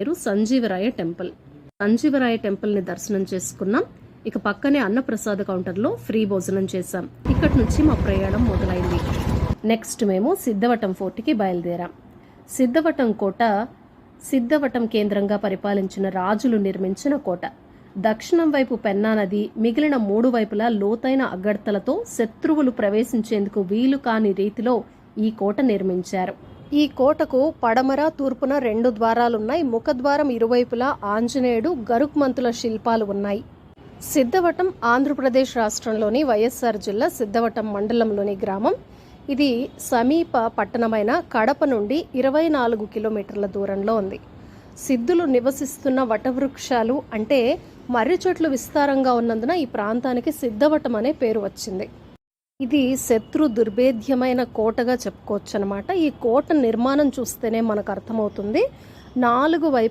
పేరు సంజీవరాయ టెంపుల్. సంజీవరాయ టెంపుల్ని దర్శనం చేసుకున్నాం. ఇక పక్కనే అన్నప్రసాద కౌంటర్లో ఫ్రీ భోజనం చేశాం. ఇక్కడి నుంచి మా ప్రయాణం మొదలైంది. నెక్స్ట్ మేము సిద్ధవటం ఫోర్ట్కి బయలుదేరాం. సిద్ధవటం కోట సిద్ధవటం కేంద్రంగా పరిపాలించిన రాజులు నిర్మించిన కోట. దక్షిణం వైపు పెన్నా నది మిగిలిన మూడు వైపులా లోతైన అగడ్తలతో శత్రువులు ప్రవేశించేందుకు వీలు కాని రీతిలో ఈ కోట నిర్మించారు. ఈ కోటకు పడమర తూర్పున రెండు ద్వారాలున్నాయి. ముఖద్వారం ఇరువైపులా ఆంజనేయుడు గరుక్మంతుల శిల్పాలు ఉన్నాయి. సిద్ధవటం ఆంధ్రప్రదేశ్ రాష్ట్రంలోని వైఎస్ఆర్ జిల్లా సిద్ధవటం మండలంలోని గ్రామం. ఇది సమీప పట్టణమైన కడప నుండి ఇరవై నాలుగు కిలోమీటర్ల దూరంలో ఉంది. సిద్ధులు నివసిస్తున్న వటవృక్షాలు అంటే మర్రి చెట్లు విస్తారంగా ఉన్నందున ఈ ప్రాంతానికి సిద్ధవటం అనే పేరు వచ్చింది. ఇది శత్రు దుర్భేద్యమైన కోటగా చెప్పుకోవచ్చు అనమాట ఈ కోట నిర్మాణం చూస్తేనే మనకు అర్థమవుతుంది. నాలుగు వైపు